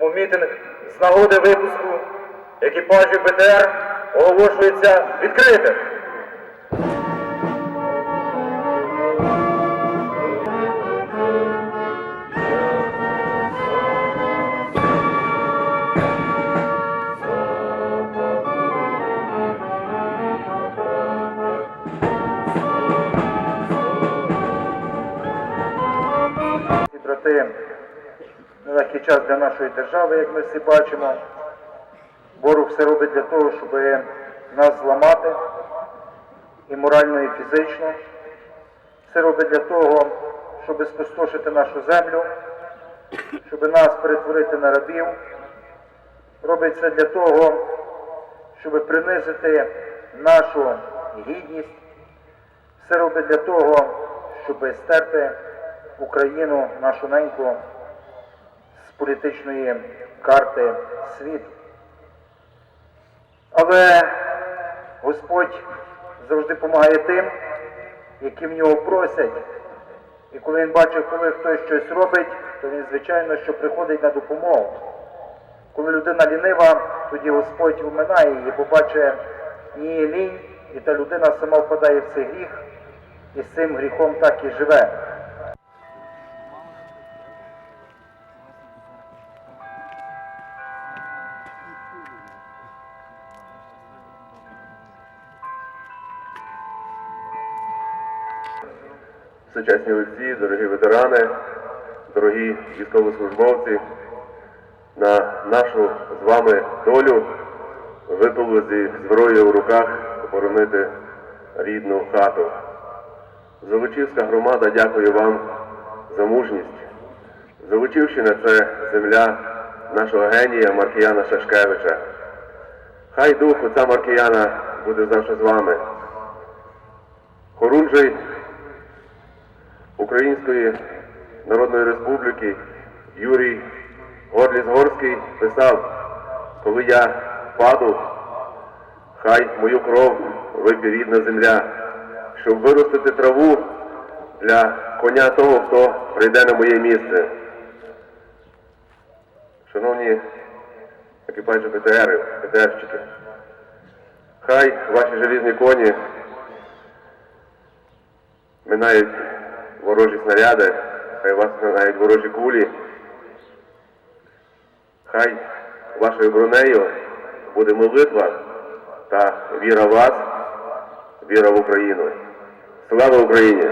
Тому мітинг з нагоди випуску екіпажів БТР оголошується відкритим. Брати, нелегкий час для нашої держави, як ми всі бачимо. Ворог все робить для того, щоб нас зламати і морально, і фізично. Все робить для того, щоб спустошити нашу землю, щоб нас перетворити на рабів. Робить це для того, щоб принизити нашу гідність. Все робить для того, щоб стерти Україну, нашу неньку, політичної карти світу. Але Господь завжди допомагає тим, які в нього просять. І коли він бачить, коли хтось щось робить, то він, звичайно, що приходить на допомогу. Коли людина лінива, тоді Господь уминає її, бо бачить її лінь, і та людина сама впадає в цей гріх, і з цим гріхом так і живе. Сучасні отці, дорогі ветерани, дорогі військовослужбовці, на нашу з вами долю випало зі зброєю в руках оборонити рідну хату. Золочівська громада дякує вам за мужність. Золочівщина це земля нашого генія Маркіяна Шашкевича. Хай дух отця Маркіяна буде завжди з вами. Хорунжий Української Народної Республіки Юрій Горліс-Горський писав, коли я впаду, хай мою кров вип'є рідна земля, щоб виростити траву для коня того, хто прийде на моє місце. Шановні екіпажі ПТРів, ПТРщики, хай ваші желізні коні минають ворожі снаряди, хай вас минають ворожі кулі. Хай вашою бронею буде молитва та віра в вас, віра в Україну. Слава Україні!